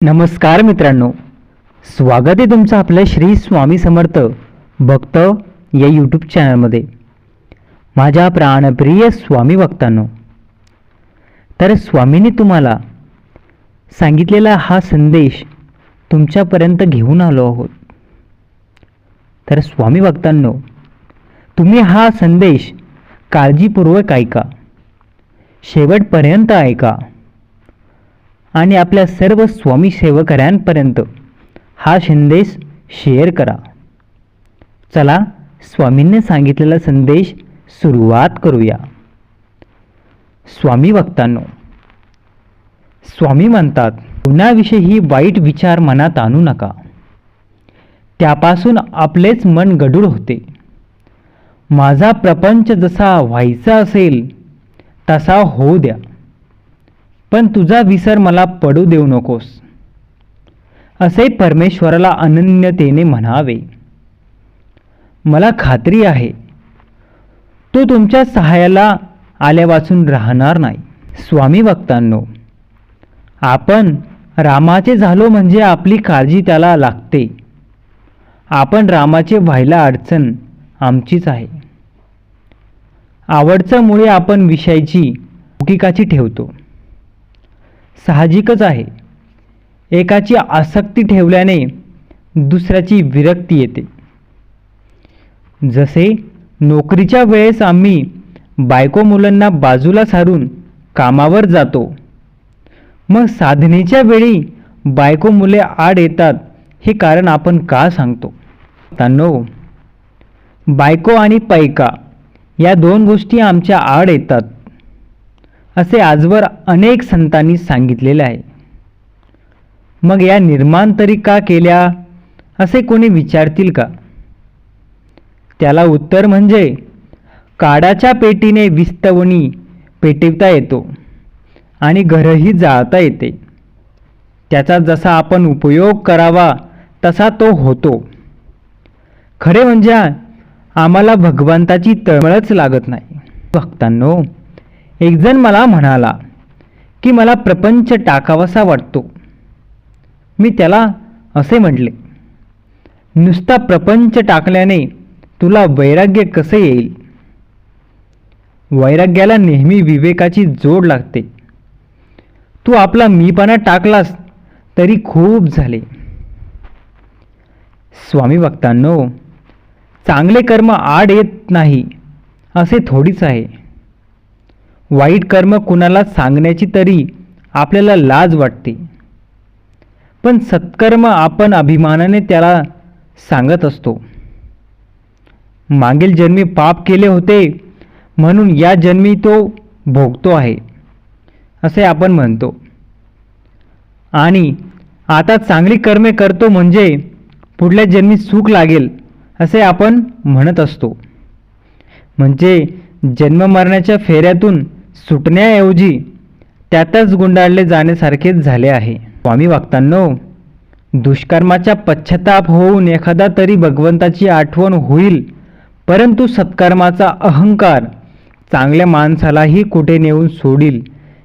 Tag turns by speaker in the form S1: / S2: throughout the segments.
S1: नमस्कार मित्रांनो. स्वागत आहे तुमचं आपल्या श्री स्वामी समर्थ भक्त या यूट्यूब चॅनलमध्ये माझ्या प्राणप्रिय स्वामी भक्तांनो तर स्वामींनी तुम्हाला सांगितलेला हा संदेश तुमच्यापर्यंत घेऊन आलो आहोत. तर स्वामी भक्तांनो तुम्ही हा संदेश काळजीपूर्वक ऐका. शेवटपर्यंत ऐका. आणि आपल्या सर्व स्वामी सेवकऱ्यांपर्यंत हा संदेश शेअर करा. चला स्वामींनी सांगितलेला संदेश सुरुवात करूया. स्वामी भक्तांनो स्वामी म्हणतात कुणाविषयी वाईट विचार मनात आणू नका. त्यापासून आपलेच मन गडूळ होते. माझा प्रपंच जसा व्हायचा असेल तसा होऊ द्या. पण तुझा विसर मला पडू देऊ नकोस. असे परमेश्वराला अनन्यतेने म्हणावे. मला खात्री आहे तो तुमच्या सहाय्याला आल्यापासून राहणार नाही स्वामी भक्तांनो आपण रामाचे झालो म्हणजे आपली काळजी त्याला लागते. आपण रामाचे व्हायला अडचण आमचीच आहे. आवडच्यामुळे आपण विषयाची उकिकाची ठेवतो. साहजिकच आहे. एकाची आसक्ती ठेवल्याने दुसऱ्याची विरक्ती येते. जसे नोकरीच्या वेळेस आम्ही बायको मुलांना बाजूला सारून कामावर जातो मग साधनेच्या वेळी बायको मुले आड येतात हे कारण आपण का सांगतो? तानो बायको आणि पैका या दोन गोष्टी आमच्या आड येतात. असे आजवर अनेक संतांनी सांगितलेले आहे. मग या निर्माण तरी का केल्या असे कोणी विचारतील का? त्याला उत्तर म्हणजे काडाच्या पेटीने विस्तवणी पेटवता येतो आणि घरही जाळता येते. त्याचा जसा आपण उपयोग करावा तसा तो होतो. खरे म्हणजे आम्हाला भगवंताची तळमळच लागत नाही. भक्तांनो एकजण मला म्हणाला की मला प्रपंच टाकावासा वाटतो. मी त्याला असे म्हटले नुसता प्रपंच टाकल्याने तुला वैराग्य कसे येईल? वैराग्याला नेहमी विवेकाची जोड लागते. तू आपला मीपणा टाकलास तरी खूप झाले. स्वामी भक्तांनो चांगले कर्म आड येत नाही असे थोडीच आहे. वाईट कर्म कुणाला सांगण्याची तरी आपल्याला लाज वाटते. पण सत्कर्म आपण अभिमानाने त्याला सांगत असतो. मागील जन्मी पाप केले होते म्हणून या जन्मी तो भोगतो आहे असे आपण म्हणतो. आणि आता चांगली कर्मे करतो म्हणजे पुढल्या जन्मी सुख लागेल असे आपण म्हणत असतो. म्हणजे जन्म मरण्याच्या फेऱ्यातून सुटण्याऐवजी त्यातच गुंडाळले जाण्यासारखेच झाले आहे. स्वामी वागतांनो दुष्कर्माचा पश्चाताप होऊन एखादा तरी भगवंताची आठवण होईल परंतु सत्कर्माचा अहंकार चांगल्या माणसालाही कुठे नेऊन सोडील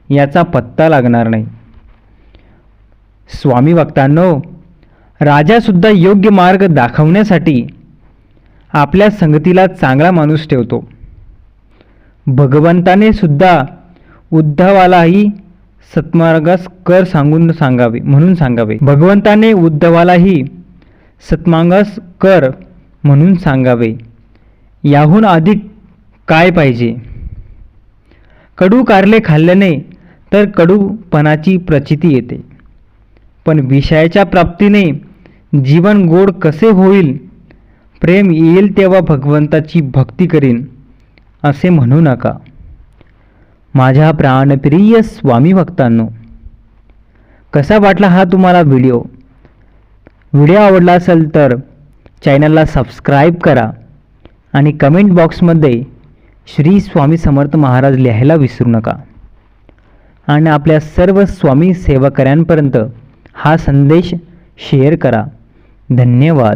S1: याचा पत्ता लागणार नाही. स्वामी भक्तांनो राजासुद्धा योग्य मार्ग दाखवण्यासाठी आपल्या संगतीला चांगला माणूस ठेवतो. भगवंताने सुद्धा उद्धवालाही सत्मार्गास कर सांगून सांगावे म्हणून सांगावे. भगवंताने उद्धवालाही सत्मार्गास कर म्हणून सांगावे. याहून अधिक काय पाहिजे? कडू कारले खाल्ल्याने तर कडूपणाची प्रचिती येते. पण विषयाच्या प्राप्तीने जीवन गोड कसे होईल प्रेम येईल तेव्हा भगवंताची भक्ती करीन. असे म्हणू नका. माझ्या प्राणप्रिय स्वामी भक्तांनो कसा वाटला हा तुम्हाला व्हिडिओ? व्हिडिओ आवडला असेल तर चॅनलला सबस्क्राईब करा आणि कमेंट बॉक्समध्ये श्री स्वामी समर्थ महाराज लिहायला विसरू नका. आणि आपल्या सर्व स्वामी सेवकऱ्यांपर्यंत हा संदेश शेअर करा. धन्यवाद.